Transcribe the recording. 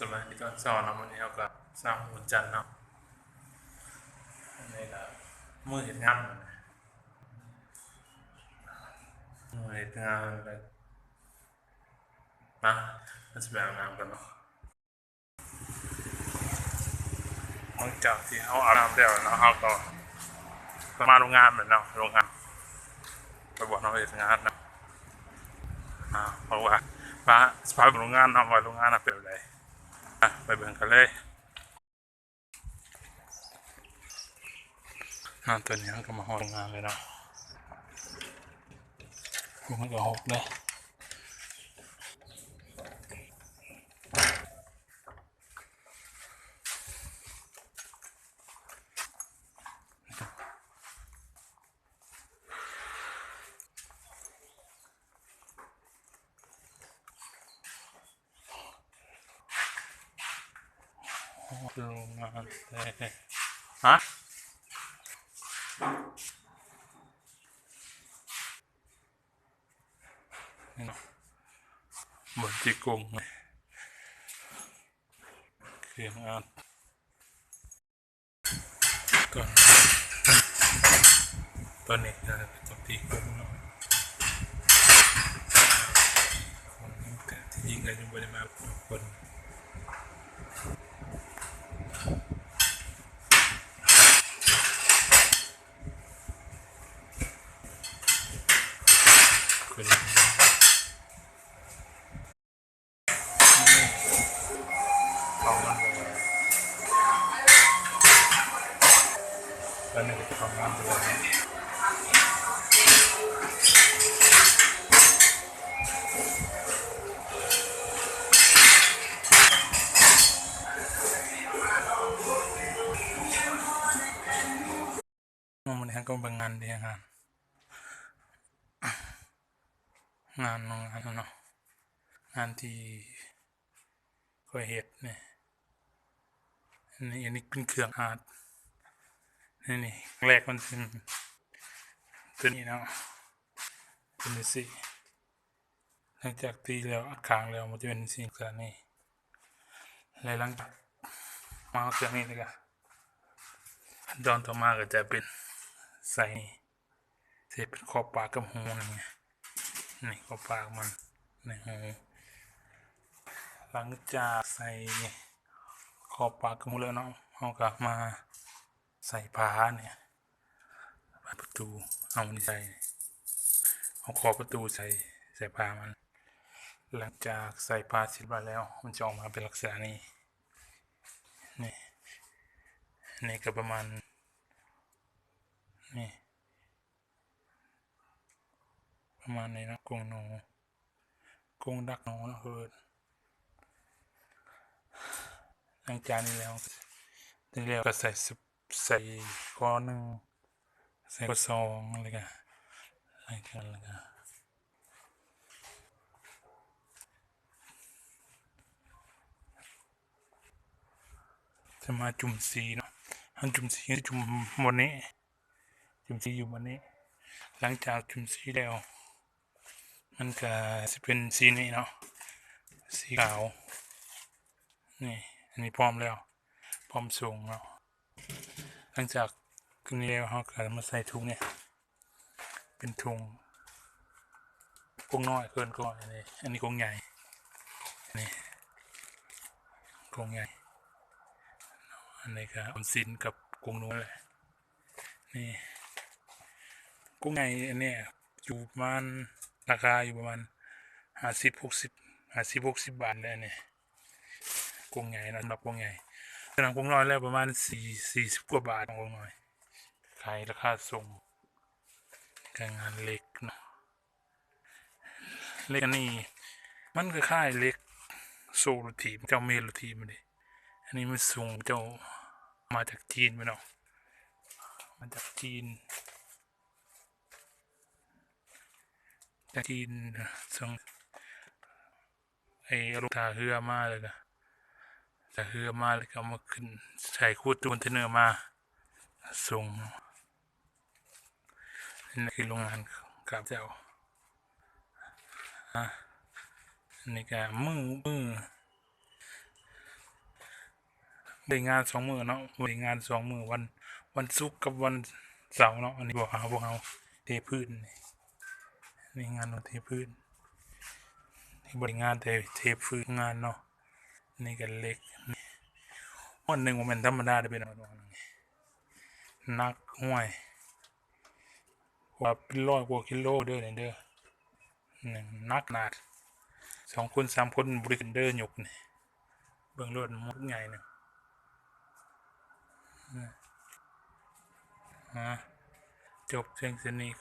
สอนเนาะวันนี้เราก็สร้างหุ่นจันทร์เนาะนนี้ก็มือเห็นงานมือเห็นงานเลยมาเราจะไปอาบน้ำกันเนาะหลังจากที่เขาอาบน้ำแล้วเนาะเขาก็มาโรงงานเหมือนเนาะโรงงานไปบอกน้องเห็นงานเนาะอ่าเพราะว่าป้าสภาพโรงงานเนาะว่าโรงงานน่ะเป็นอะไร อะไปเบิ่งกันเลยนั่นตัวนี้มันก็มาหอดงานเลยเนาะมันก็หกเลย โรงงานเลยฮะเนาะบนที่กงเลยเครื่องงานตอนตอนนี้จะจบที่กงเนาะแต่ที่จริงก็ยังไม่ได้มาทุก คนคุณของมันเลยตอนนี้ก็ของมันเลยมันนี้ก็เป็นงานดียวกัน งานนาะงานเนาะงานที่เคยเห็ดเนี่ยอันนี้อันนี้เป็นเครื่องอาร์ตนี่นี่แรกมันเป็นตัวนี้เนาะเป็นสีหลังจากตีแล้วอัดค้างแล้วมันจะเป็นสีเครื่องนี้แล้วหลังจากมาเครื่องนี้เลยกันขั้นตอนต่อมาก็จะเป็นใส่ใส่เป็นขอบปากกับหูอะไรเงี้ย นี่ก็ปากมันในหูหลังจากใส่ขอบปากกันหมดแล้วเนาะเขาก็มาใส่ผ้าเนี่ยประตูเอามันใส่เอาขอบประตูใส่ใส่ผ้ามัน หลังจากใส่ผ้าเสร็จไปแล้ว มันจะออกมาเป็นลักษณะนี้นี่นี่ก็ประมาณนี่ ประมาณนี้นะกรงหนูกงดักหนูนะฮือนหลังจากนี้แล้วทีแล้วก็ใส่ใส่ก้อนหนึ่งใส่ก้อนสองอะไรกันอะไรกันอะไรกันจะมาจุ่มสีเนาะอันจุ่มสีจุ่มบนนี้จุ่มสีอยู่บนนี้ หลังจากจุ่มสีแล้ว มันก็จะเป็นสีนี้เนาะสีขาวนี่อันนี้พร้อมแล้ว พร้อมส่งเนาะหลังจากกินนี้แล้วเราก็มาใส่ถุงเนี่ย เป็นถุงกงน้อยเกินก่อนอันนี้อันนี้กงใหญ่นี่กงใหญ่อันนี้ก็อมสินกับกงนู้นเลยนี่กุ้งไงอันเนี้ยอยู่ประมาณ ราคาอยู่ประมาณห้าสิบหกสิบห้าสิบหกสิบบาทเลยเนี่ยกุ้งใหญ่นะสำหรับกุ้งใหญ่สำหรับกุ้งน้อยแล้วประมาณสี่สี่สิบกว่าบาทกงน้อยขายราคาส่งการงานเล็กเนาะเล็กอันนี้มันก็ค่ายเล็กโซลทีมเจ้าเมลทีมเลยอันนี้มันส่งเจ้ามาจากจีนไปเนาะมาจากจีน จากจีนส่งไอ้ลูกตาเฮือมาเลยนะตาเฮือมาเลยก็มาขึ้นใส่คูดตูนเทนเนอร์มาส่งนี่คือโรงงานกับเจ้าอะนี่ก็มือมือได้งานสองมือเนาะได้งานสองมือวันวันศุกร์กับวันเสาร์เนาะอันนี้บอกหาพวกเราเทพื้นนี่ นี่งานเราเทพื้นนี่บริงานแต่เทพื้นงานเนาะนี่กันเล็กวันหนึ่งมันเป็นธรรมดาได้เป็นวันนึงนักห้วยว่าเป็นร้อยกว่ากิโลเด้อเนี่ยเด้อหนึ่งนักหนาดสองคนสามคนบริกันเด้อหยกเนี่ยเบื้องรถมุกใหญ่หนึ่งจบเพียงเท่านี้